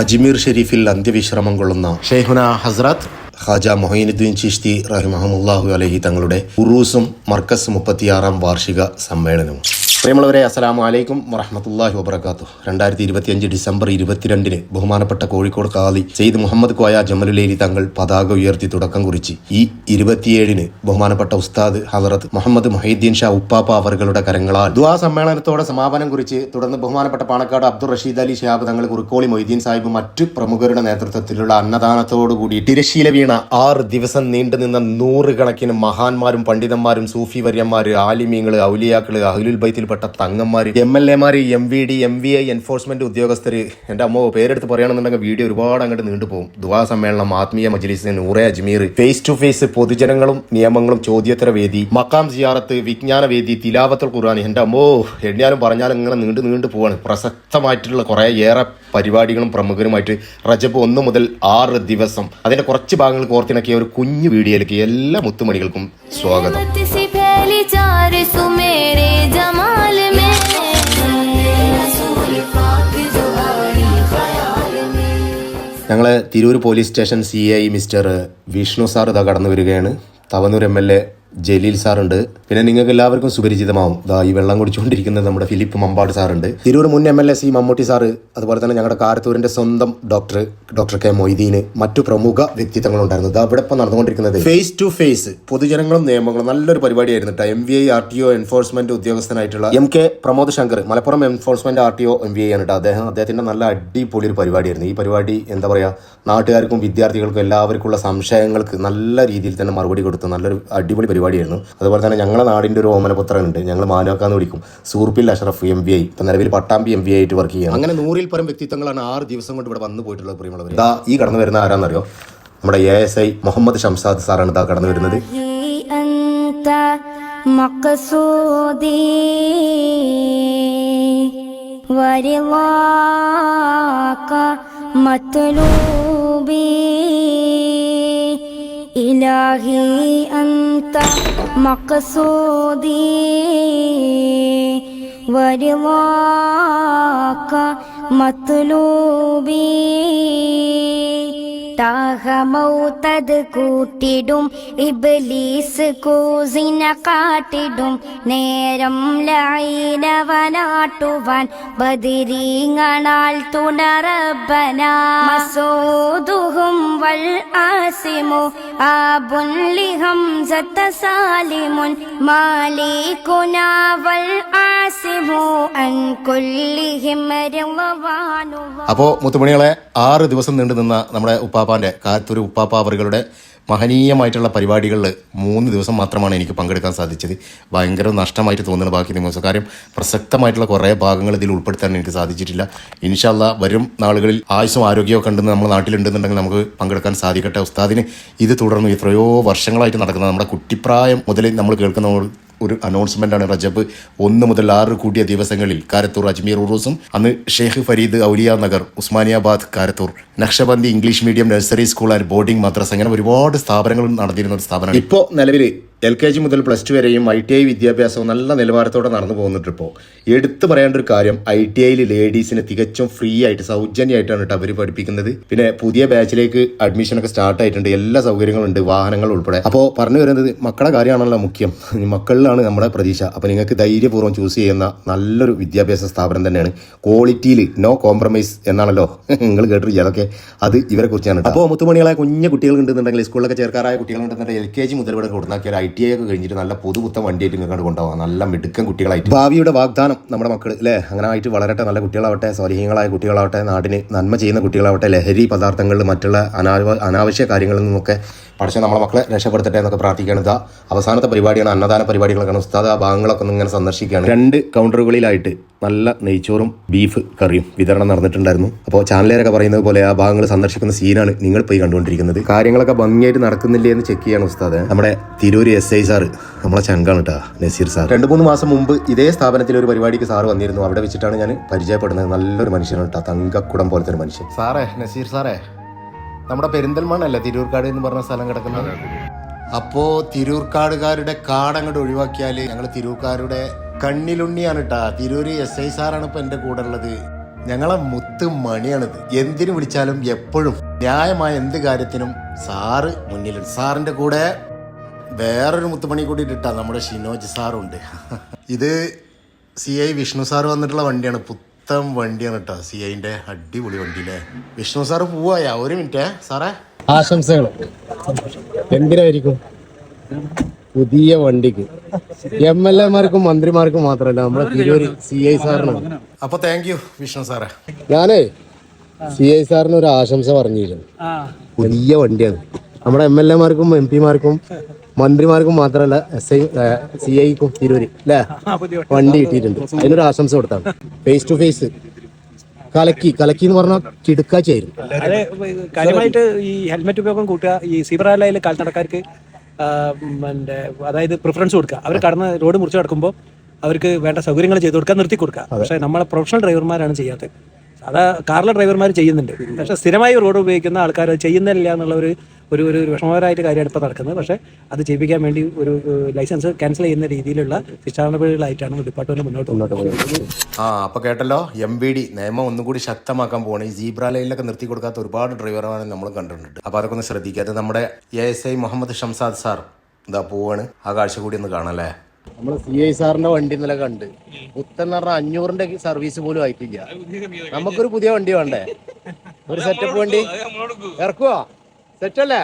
അജ്മീർ ഷെരീഫിൽ അന്ത്യവിശ്രമം കൊള്ളുന്ന ഷെയ്ഹുന ഹസ്രത്ത് ഖാജ മൊഹീനുദ്ദീൻ ചിഷ്തി റഹിമഹമുല്ലാഹു അലഹി തങ്ങളുടെ ഉറൂസും മർക്കസ് മുപ്പത്തിയാറാം വാർഷിക സമ്മേളനവും. പ്രിയമുള്ളവരെ അസ്സലാമു അലൈക്കും വറഹമത്തല്ലാഹി വബർക്കാത്തു രണ്ടായിരത്തി ഇരുപത്തിയഞ്ച് ഡിസംബർ ഇരുപത്തിരണ്ടിന് ബഹുമാനപ്പെട്ട കോഴിക്കോട് കാലി സെയ്ദ് മുഹമ്മദ് കോയ ജമലുലേലി തങ്ങൾ പതാക ഉയർത്തി തുടക്കം കുറിച്ച്. ഈ ഇരുപത്തിയേഴിന് ബഹുമാനപ്പെട്ട ഉസ്താദ് ഹസറത്ത് മുഹമ്മദ് മൊഹീദ്ദീൻ ഷാ ഉപ്പാപ്പ അവറുകളുടെ കരങ്ങളാൽ ദുആ സമ്മേളനത്തോടെ സമാപനം കുറിച്ച് തുടർന്ന് ബഹുമാനപ്പെട്ട പാണക്കാട് അബ്ദുൾ റഷീദ് അലി ഷിഹാബ് തങ്ങൾ കുറുക്കോളി മൊയ്തീൻ സാഹിബ് മറ്റു പ്രമുഖരുടെ നേതൃത്വത്തിലുള്ള അന്നദാനത്തോടുകൂടി തിരശീല വീണ ആറ് ദിവസം നീണ്ടുനിന്ന നൂറുകണക്കിന് മഹാന്മാരും പണ്ഡിതന്മാരും സൂഫി വര്യന്മാർ ആലിമീങ്ങൾ ഔലിയാക്കൾ അഹ്ലുൽ ബൈത്തിൽപ്പെട്ട തങ്ങന്മാർ എം എൽ എമാർ M V D M V I enforcement ഉദ്യോഗസ്ഥര്. എന്റെ അമ്മ പേരെടുത്ത് പറയുകയാണെന്നുണ്ടെങ്കിൽ വീഡിയോ ഒരുപാട് അങ്ങോട്ട് നീണ്ടുപോകും ദുവാ സമ്മേളനം ആത്മീയ മജ്ലിസ് Noore Ajmeer. Face to face പൊതുജനങ്ങളും നിയമങ്ങളും ചോദ്യോത്തര വേദി മക്കാം സിയാറത്ത് വിജ്ഞാന വേദി തിലാവത്തുൽ ഖുർആൻ. എന്റെ അമ്മോ എണ്ണിയാലും പറഞ്ഞാലും ഇങ്ങനെ നീണ്ടു നീണ്ടു പോവാണ്. പ്രസക്തമായിട്ടുള്ള കുറേ ഏറെ പരിപാടികളും പ്രമുഖരുമായിട്ട് റജബ് ഒന്ന് മുതൽ ആറ് ദിവസം. അതിന്റെ കുറച്ച് ഭാഗങ്ങൾ കോർത്തിണക്കിയ ഒരു കുഞ്ഞു വീഡിയോയിലേക്ക് എല്ലാ മുത്തുമണികൾക്കും സ്വാഗതം. मोहब्बत सी फैली चार सु मेरे जमाल में रसूल पाक जो आई ख्याल में ഞങ്ങളെ Tirur police station C I mister Vishnu sir ഇതാ കടന്നു വരികയാണ് Thavanur M L A Jaleel സാറുണ്ട്. പിന്നെ നിങ്ങൾക്ക് എല്ലാവർക്കും സുപരിചിതമാവും. ദാ ഈ വെള്ളം കുടിച്ചുകൊണ്ടിരിക്കുന്നത് നമ്മുടെ ഫിലിപ്പ് മമ്പാട് സാറുണ്ട്. തിരൂർ മുൻ M L A C Mammootty sir അതുപോലെ തന്നെ ഞങ്ങളുടെ കാരത്തൂരിന്റെ സ്വന്തം ഡോക്ടർ ഡോക്ടർ കെ മൊയ്തീന് മറ്റു പ്രമുഖ വ്യക്തിത്വങ്ങളുണ്ടായിരുന്നു. ഇതാ ഇവിടെ ഇപ്പം നടന്നുകൊണ്ടിരിക്കുന്നത്. ഫേസ് ടു ഫേസ് പൊതുജനങ്ങളും നിയമങ്ങളും നല്ലൊരു പരിപാടിയായിരുന്നു കേട്ടോ M V I R T O enforcement ഉദ്യോഗസ്ഥനായിട്ടുള്ള M K Pramod Shankar. Malappuram enforcement R T O M V I ആണ് കേട്ടോ അദ്ദേഹം അദ്ദേഹത്തിന്റെ നല്ല അടിപൊളി ഒരു പരിപാടിയായിരുന്നു. ഈ പരിപാടി എന്താ പറയാ നാട്ടുകാർക്കും വിദ്യാർത്ഥികൾക്കും എല്ലാവർക്കുള്ള സംശയങ്ങൾക്ക് നല്ല രീതിയിൽ തന്നെ മറുപടി കൊടുത്തു നല്ലൊരു അടിപൊളി പരിപാടിയായിരുന്നു അതുപോലെ തന്നെ ഞങ്ങളുടെ നാടിന്റെ ഒരു ഓമനപുത്രനുണ്ട് ഞങ്ങൾ മാനോക്കാന്ന് വിളിക്കും സൂർപ്പിൽ അഷറഫ് എം വി ഐ ഇപ്പൊ നിലവിൽ പട്ടാമ്പി എം വി ഐ ആയിട്ട് വർക്ക് ചെയ്യുന്നത് അങ്ങനെ നൂറിൽ പരം വ്യക്തിത്വങ്ങളാണ് ആറ് ദിവസം കൊണ്ട് ഇവിടെ വന്നു പോയിട്ടുള്ളത് പ്രിയമുള്ളവർ ഇതാ ഈ കടന്നു വരുന്ന ആരാന്നറിയോ നമ്മുടെ A S I Muhammad Shamsad സാറാണ് ഇതാ കടന്നു വരുന്നത് ही أنت مقصودي ورضاك مطلوبي إلهي أنت مقصودي ورضاك مطلوبي താഹമൗത്തത് കൂട്ടിടും ഇബ്ലീസ് കൂസിന കാട്ടിടും. നേരം ലൈനവനാട്ടുവാൻ ബദിരീങ്ങണാൽ തുണറബനാസോദുഹും വൽ ആസിമു ആബുൻ ലിഹം സാലിമുൻ മാലികുന വൽ ആസിമു അൻ കുല്ലിഹിം അപ്പോൾ മുത്തുമണികളെ ആറ് ദിവസം നീണ്ടു നിന്ന നമ്മുടെ ഉപ്പാപ്പാന്റെ കാത്തൂർ ഉപ്പാപ്പ അവറുകളുടെ മഹനീയമായിട്ടുള്ള പരിപാടികളിൽ മൂന്ന് ദിവസം മാത്രമാണ് എനിക്ക് പങ്കെടുക്കാൻ സാധിച്ചത്. ഭയങ്കര നഷ്ടമായിട്ട് തോന്നുന്നു ബാക്കി ദിവസം. കാര്യം പ്രസക്തമായിട്ടുള്ള കുറേ ഭാഗങ്ങൾ ഇതിൽ ഉൾപ്പെടുത്താൻ എനിക്ക് സാധിച്ചിട്ടില്ല. ഇൻഷാല്ല വരും നാളുകളിൽ ആയുസും ആരോഗ്യമൊക്കെ ഉണ്ടെന്ന് നമ്മുടെ നാട്ടിലുണ്ടെന്നുണ്ടെങ്കിൽ നമുക്ക് പങ്കെടുക്കാൻ സാധിക്കട്ടെ. ഉസ്താദിന് ഇത് തുടർന്ന് എത്രയോ വർഷങ്ങളായിട്ട് നടക്കുന്ന നമ്മുടെ കുട്ടിപ്രായം മുതൽ നമ്മൾ കേൾക്കുന്ന ഒരു ആണ് റജബ് ഒന്ന് മുതൽ ആറ് കൂടിയ ദിവസങ്ങളിൽ കാരത്തൂർ അജ്മീർ ഉറൂസും അന്ന് Sheikh Farid Auliya Nagar Usmaniyabad Karathur. Naqshbandi English medium nursery school and boarding madrasa അങ്ങനെ ഒരുപാട് സ്ഥാപനങ്ങൾ നടന്നിരുന്ന ഒരു സ്ഥാപനമാണ്. ഇപ്പോൾ നിലവിൽ എൽ കെ ജി മുതൽ പ്ലസ് ടു വരെയും ഐ ടി ഐ വിദ്യാഭ്യാസവും നല്ല നിലവാരത്തോടെ നടന്നു പോകുന്നുണ്ട് എടുത്തു പറയേണ്ട ഒരു കാര്യം ഐ ടി ഐയിൽ ലേഡീസിന് തികച്ചും ഫ്രീ ആയിട്ട് സൗജന്യമായിട്ടാണ് കേട്ടോ അവർ പഠിപ്പിക്കുന്നത്. പിന്നെ പുതിയ ബാച്ചിലേക്ക് അഡ്മിഷനൊക്കെ സ്റ്റാർട്ട് ആയിട്ടുണ്ട്. എല്ലാ സൗകര്യങ്ങളും ഉണ്ട് വാഹനങ്ങൾ ഉൾപ്പെടെ. അപ്പോൾ പറഞ്ഞു വരുന്നത് മക്കളുടെ കാര്യമാണല്ലോ മുഖ്യം. മക്കളിലാണ് നമ്മുടെ പ്രതീക്ഷ. അപ്പോൾ നിങ്ങൾക്ക് ധൈര്യപൂർവം ചൂസ് ചെയ്യുന്ന നല്ലൊരു വിദ്യാഭ്യാസ സ്ഥാപനം തന്നെയാണ്. ക്വാളിറ്റിയിൽ നോ കോംപ്രമൈസ് എന്നാണല്ലോ നിങ്ങൾ കേട്ടിരിക്കുക. അതൊക്കെ അത് ഇവരെ കുറിച്ചാണ് അപ്പോൾ മുത്തുമണികളായ കുഞ്ഞു കുട്ടികൾ ഉണ്ടെന്നുണ്ടെങ്കിൽ സ്കൂളിലൊക്കെ ചേർക്കാറായ കുട്ടികളുണ്ടെന്നുണ്ടെങ്കിൽ എൽ കെ ജി മുതൽ ഇവിടെ കൊടുത്താക്കിയ ടി ഐ ഒക്കെ കഴിഞ്ഞിട്ട് നല്ല പുതുപുത്തൻ വണ്ടിയായിട്ട് നിങ്ങൾക്ക് കൊണ്ടുപോകാം നല്ല മിടുക്കൻ കുട്ടികളായിട്ട്. ഭാവിയുടെ വാഗ്ദാനം നമ്മുടെ മക്കൾ അല്ലേ അങ്ങനെ ആയിട്ട് വളരട്ടെ നല്ല കുട്ടികളാവട്ടെ സ്വാധീനങ്ങളായ കുട്ടികളാവട്ടെ നാടിന് നന്മ ചെയ്യുന്ന കുട്ടികളാവട്ടെ ലഹരി പദാർത്ഥങ്ങളിൽ മറ്റുള്ള അനാവ അനാവശ്യ കാര്യങ്ങളിൽ നിന്നൊക്കെ പഠിച്ച നമ്മളെ മക്കളെ രക്ഷപ്പെടുത്തട്ടെ എന്നൊക്കെ പ്രാർത്ഥിക്കുകയാണ്. ഇതാ അവസാനത്തെ പരിപാടിയാണ് അന്നദാന പരിപാടികളൊക്കെ ഉസ്താദ് ആ ഭാഗങ്ങളൊക്കെ ഒന്ന് ഇങ്ങനെ സന്ദർശിക്കുകയാണ്. രണ്ട് കൗണ്ടറുകളിലായിട്ട് നല്ല നെയ്ച്ചോറും ബീഫ് കറിയും വിതരണം നടന്നിട്ടുണ്ടായിരുന്നു. അപ്പോൾ ചാനലുകാരൊക്കെ പറയുന്നത് പോലെ ആ ഭാഗങ്ങൾ സന്ദർശിക്കുന്ന സീനാണ് നിങ്ങൾ പോയി കണ്ടുകൊണ്ടിരിക്കുന്നത്. കാര്യങ്ങളൊക്കെ ഭംഗിയായിട്ട് നടക്കുന്നില്ലേ എന്ന് ചെക്ക് ചെയ്യാണ് ഉസ്താദ്. നമ്മുടെ തിരൂര് എസ് ഐ സാറ് നമ്മളെ ചങ്കാണ് കേട്ടോ നസീർ സാർ രണ്ട് മൂന്ന് മാസം മുമ്പ് ഇതേ സ്ഥാപനത്തിൽ ഒരു പരിപാടിക്ക് സാറ് വന്നിരുന്നു. അവിടെ വെച്ചിട്ടാണ് ഞാൻ പരിചയപ്പെടുന്നത്. നല്ലൊരു മനുഷ്യനാണ് കേട്ടോ തങ്കക്കുടം പോലത്തെ ഒരു മനുഷ്യൻ. സാറേ നസീർ സാറേ നമ്മുടെ പെരിന്തൽമണ്ണല്ലേ തിരൂർക്കാട് എന്ന് പറഞ്ഞ സ്ഥലം കിടക്കുന്നത്? അപ്പോ തിരൂർക്കാടുകാരുടെ കാടങ്ങോട്ട് ഒഴിവാക്കിയാൽ ഞങ്ങൾ തിരൂർക്കാരുടെ കണ്ണിലുണ്ണിയാണ് കേട്ടാ തിരൂര് എസ് ഐ സാറാണ് ഇപ്പൊ എന്റെ കൂടെ ഉള്ളത് ഞങ്ങളെ മുത്ത് മണിയാണിത്. എന്തിനു വിളിച്ചാലും എപ്പോഴും ന്യായമായ എന്ത് കാര്യത്തിനും സാറ് മുന്നിലുണ്ട്. സാറിന്റെ കൂടെ വേറൊരു മുത്തുമണി കൂടി ഇട്ടാ നമ്മുടെ ഷിനോജ് സാറുണ്ട്. ഇത് സി ഐ വിഷ്ണു സാർ വന്നിട്ടുള്ള വണ്ടിയാണ്. പുത്തം വണ്ടിയാണ് കേട്ടോ സി ഐന്റെ അടിപൊളി വണ്ടി അല്ലേ വിഷ്ണു സാറ് പോവായ? ഒരു മിനിറ്റേ. സാറേ. ആശംസകൾ എന്തിനായിരിക്കും? പുതിയ വണ്ടിക്ക്. എം എൽ എമാർക്കും മന്ത്രിമാർക്കും മാത്രമല്ല നമ്മുടെ തിരൂര് സി ഐ സാറിനാണ്. അപ്പൊ താങ്ക് യു വിഷ്ണു സാറേ. ഞാനേ സി ഐ സാറിന് ഒരു ആശംസ പറഞ്ഞിരുന്നു പുതിയ വണ്ടിയാണ്. നമ്മുടെ എം എൽ എമാർക്കും എം പിമാർക്കും മന്ത്രിമാർക്കും മാത്രമല്ല എസ് ഐ സി ഐക്കും തിരൂര് അല്ലേ വണ്ടി. കിട്ടിയിട്ടുണ്ട്. അതിനൊരു ആശംസ കൊടുത്താണ്. ഫേസ് ടു ഫേസ് കലക്കി കലക്കി എന്ന് പറഞ്ഞാൽ കിടുക്കാച്ചായിരുന്നു കാര്യമായിട്ട് ഈ ഹെൽമെറ്റ് ഉപയോഗം കൂട്ടുക ഈ സീബ്രാലയിൽ കാൽനടക്കാർക്ക് മറ്റേ അതായത് പ്രിഫറൻസ് കൊടുക്കുക. അവർ കടന്ന് റോഡ് മുറിച്ച് കിടക്കുമ്പോൾ അവർക്ക് വേണ്ട സൗകര്യങ്ങൾ ചെയ്ത് കൊടുക്കുക നിർത്തി കൊടുക്കുക. പക്ഷേ നമ്മളെ പ്രൊഫഷണൽ ഡ്രൈവർമാരാണ് ചെയ്യാത്തത്. സാധാ കാറിലെ ഡ്രൈവർമാർ ചെയ്യുന്നുണ്ട്. പക്ഷെ സ്ഥിരമായി റോഡ് ഉപയോഗിക്കുന്ന ആൾക്കാർ അത് ചെയ്യുന്നില്ല എന്നുള്ള ഒരു ഒരു ഒരു വിഷമകരമായിട്ട് കാര്യമാണ് ഇപ്പോൾ നടക്കുന്നത്. പക്ഷേ അത് ചെയ്യിപ്പിക്കാൻ വേണ്ടി ഒരു ലൈസൻസ് ക്യാൻസൽ ചെയ്യുന്ന രീതിയിലുള്ള ശിക്ഷാ നടപടികളായിട്ടാണ് ഡിപ്പാർട്ട്മെന്റ് മുന്നോട്ട് പോകുന്നത്. ആ അപ്പൊ കേട്ടല്ലോ എം വി ഡി നിയമം ഒന്നും കൂടി ശക്തമാക്കാൻ പോകണം ഈ സീബ്ര ലൈനിലൊക്കെ നിർത്തി കൊടുക്കാത്ത ഒരുപാട് ഡ്രൈവർമാരെ നമ്മൾ കണ്ടിട്ടുണ്ട്. അപ്പൊ അതൊക്കെ ഒന്ന് ശ്രദ്ധിക്കുക. അത് നമ്മുടെ A S I Muhammad Shamsad sir എന്താ പോവാണ്? ആ കാഴ്ച കൂടി ഒന്ന് കാണാല്ലേ നമ്മൾ സി ഐ സാറിന്റെ വണ്ടി ഇന്നലെ കണ്ട്. പുത്തൻ എന്ന് പറഞ്ഞാൽ അഞ്ഞൂറിന്റെ സർവീസ് പോലും ആയിട്ടില്ല. നമുക്കൊരു പുതിയ വണ്ടി വേണ്ടേ? ഒരു സെറ്റപ്പ് വണ്ടി. ഇറക്കുവോ? സെറ്റ് അല്ലേ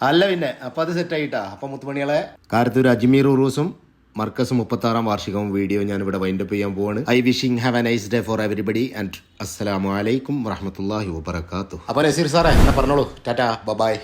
അല്ല പിന്നെ അപ്പൊ അത് സെറ്റ് ആയിട്ടാ അപ്പൊ മുത്തുമണികളെ കാരത്തൂർ അജ്മീർ ഉറൂസും മർക്കസ് മുപ്പത്തി ആറാം വാർഷികവും വീഡിയോ ഞാൻ ഇവിടെ വൈൻഡ് അപ്പ് ചെയ്യാൻ പോവാണ്. I wishing have a nice day for everybody and അസ്സലാമു അലൈക്കും വറഹമത്തല്ലാഹി വബർക്കാത്തു അപ്പൊ നസീർ സാറേ എന്നാ പറഞ്ഞോളൂ. ടാറ്റാ ബബായ്